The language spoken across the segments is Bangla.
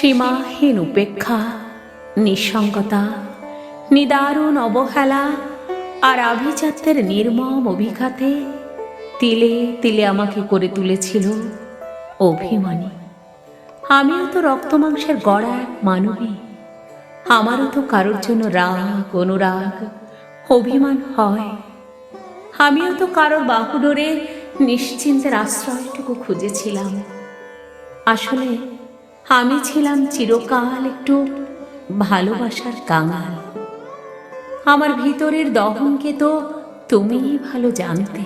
সীমাহীন উপেক্ষা নিঃসঙ্গতা, নিদারুণ অবহেলা আর আভিজাত্যের নির্মম অভিঘাতে তিলে তিলে আমাকে করে তুলেছিল অভিমানী। আমিও তো রক্তমাংসের গড়া এক মানবী। আমারও তো কারোর জন্য রাগ, অনুরাগ, অভিমান হয়। আমিও তো কারোর বাহুডোরে নিশ্চিন্তের আশ্রয়টুকু খুঁজেছিলাম। আসলে আমি ছিলাম চিরকাল একটু ভালোবাসার কাঙাল। আমার ভিতরের দহনকে তো তুমিই ভালো জানতে।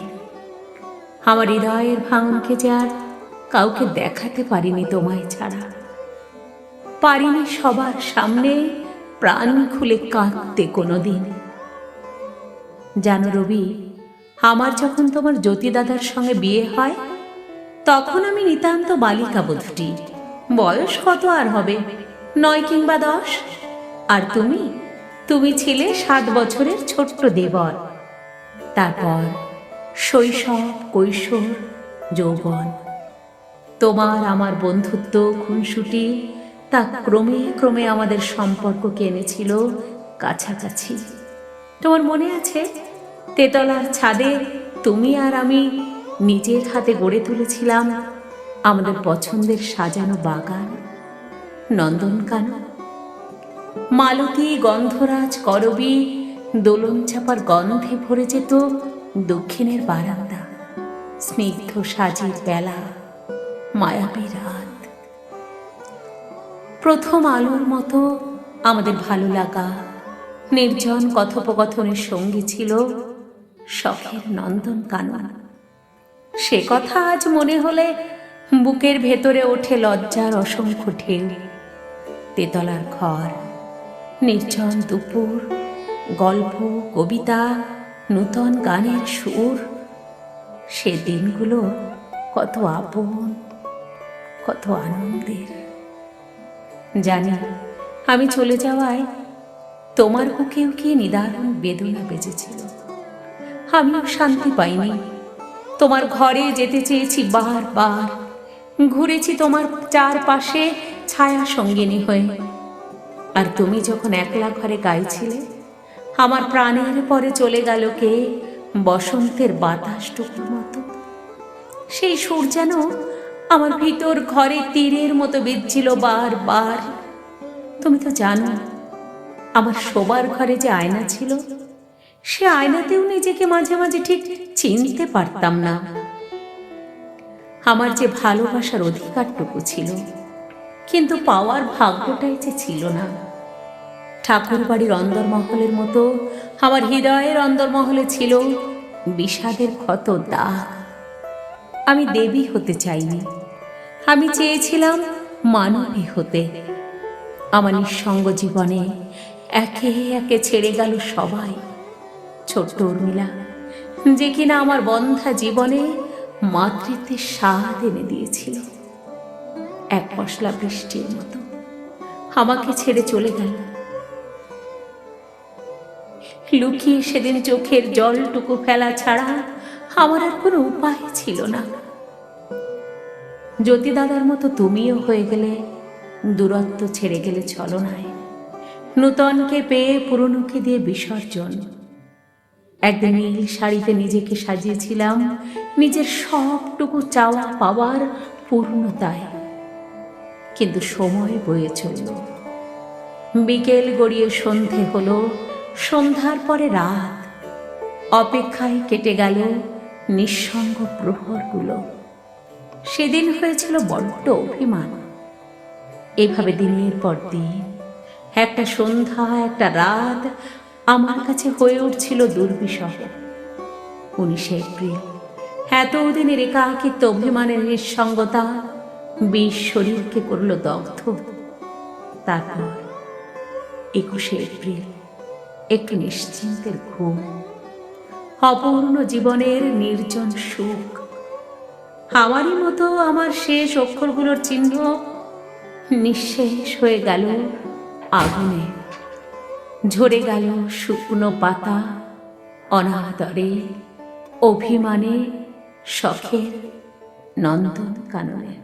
আমার হৃদয়ের ভাঙনকে যে আর কাউকে দেখাতে পারিনি তোমায় ছাড়া। পারিনি সবার সামনে প্রাণ খুলে কাঁদতে কোনোদিন। জানো রবি, আমার যখন তোমার জ্যোতিদাদার সঙ্গে বিয়ে হয়, তখন আমি নিতান্ত বালিকা বোধটি। বয়স কত আর হবে? নয় কিংবা দশ? আর তুমি? তুমি ছিলে সাত বছরের ছোট্ট দেবর। তারপর শৈশব, কৈশোর, যৌবন। তোমার আমার বন্ধুত্ব, খুনসুটি, তা ক্রমে ক্রমে আমাদের সম্পর্ককে এনেছিল কাছাকাছি। তোমার মনে আছে? তেতলার ছাদে তুমি আর আমি নিজের হাতে গড়ে তুলেছিলাম আমাদের পছন্দের সাজানো বাগান, নন্দনকানন, মালতী গন্ধরাজ করবী, দোলন চাপার গন্ধে ভরে যেত দক্ষিণের বারান্দা, স্নিগ্ধ সাজির বেলা, মায়াবী রাত। প্রথম আলোর মতো আমাদের ভালো লাগা, নির্জন কথোপকথনের সঙ্গী ছিল শখের নন্দন কানন সে কথা আজ মনে হলে বুকের ভেতরে ওঠে লজ্জার অসংখ্য ঢেউ, তেতলার ঘর, নির্জন দুপুর, গল্প, কবিতা, নূতন গানের সুর। সে দিনগুলো কত আপন, কত আনন্দের। জানি আমি চলে যাওয়ায় তোমার বুকেও কি নিদারুণ বেদনা বেজেছিল আমিও শান্তি পাইনি, তোমার ঘরে যেতে চেয়েছি বারবার। ঘুরেছি তোমার চারপাশে ছায়া সঙ্গিনী হয়ে। আর তুমি যখন একলা ঘরে গাইছিলে, আমার প্রাণের পরে চলে গেল কে? বসন্তের বাতাসটুকুর মতো। সেই সুর যেন আমার ভিতর ঘরে তীরের মতো বিচ্ছিল বার তুমি তো জানো, আমার শোবার ঘরে যে আয়না ছিল, সে আয়নাতেও নিজেকে মাঝে মাঝে ঠিক চিনতে পারতাম না। আমার যে ভালোবাসার অধিকারটুকু ছিল, কিন্তু পাওয়ার ভাগ্যটাই যে ছিল না। ঠাকুর বাড়ির অন্দরমহলের মতো আমার হৃদয়ের অন্দরমহলে ছিল বিষাদের ক্ষত দাগ। আমি দেবী হতে চাইনি। আমি চেয়েছিলাম মানবী হতে। আমার নিঃসঙ্গ জীবনে একে একে ছেড়ে গেল সবাই। ছোট্ট উর্মিলা, যে কিনা আমার বন্ধা জীবনে মাতৃত্বের স্বাদ এনে দিয়েছিল। এক পশলা বৃষ্টির মতো। আমাকে ছেড়ে চলে গেল। লুকিয়ে সেদিন চোখের জলটুকু ফেলা ছাড়া আমার আর কোনো উপায় ছিল না। জ্যোতি দাদার মতো তুমিও হয়ে গেলে দূরত্ব ছেড়ে গেলে ছলনায়। নূতনকে পেয়ে পুরনোকে দিয়ে বিসর্জন। একদিন নীল শাড়িতে নিজেকে সাজিয়েছিলাম, নিজের সবটুকু চাওয়া পাওয়ার পূর্ণতায়। কিন্তু সময় বয়ে চলল। বিকেল গড়িয়ে সন্ধে হলো, সন্ধ্যার পরে রাত। অপেক্ষায় কেটে গেল নিঃসঙ্গ প্রহরগুলো। সেদিন হয়েছিল বড্ড অভিমান। এভাবে দিনের পর দিন, একটা সন্ধ্যা, একটা রাত আমার কাছে হয়ে উঠছিল দুর্বিষহ। উনিশে এপ্রিল এতদিনের একাকিত্ব, অভিমানের নিঃসঙ্গতা বিষ শরীরকে করল দগ্ধ। তারপর একুশে এপ্রিল, একটু নিশ্চিন্তের ঘুম, অপূর্ণ জীবনের নির্জন সুখ। আমারই মতো আমার শেষ অক্ষরগুলোর চিহ্ন নিঃশেষ হয়ে গেল আগুনে। ঝরে গেল শুকনো পাতা অনাদরে অভিমানে শখের নন্দন কাননে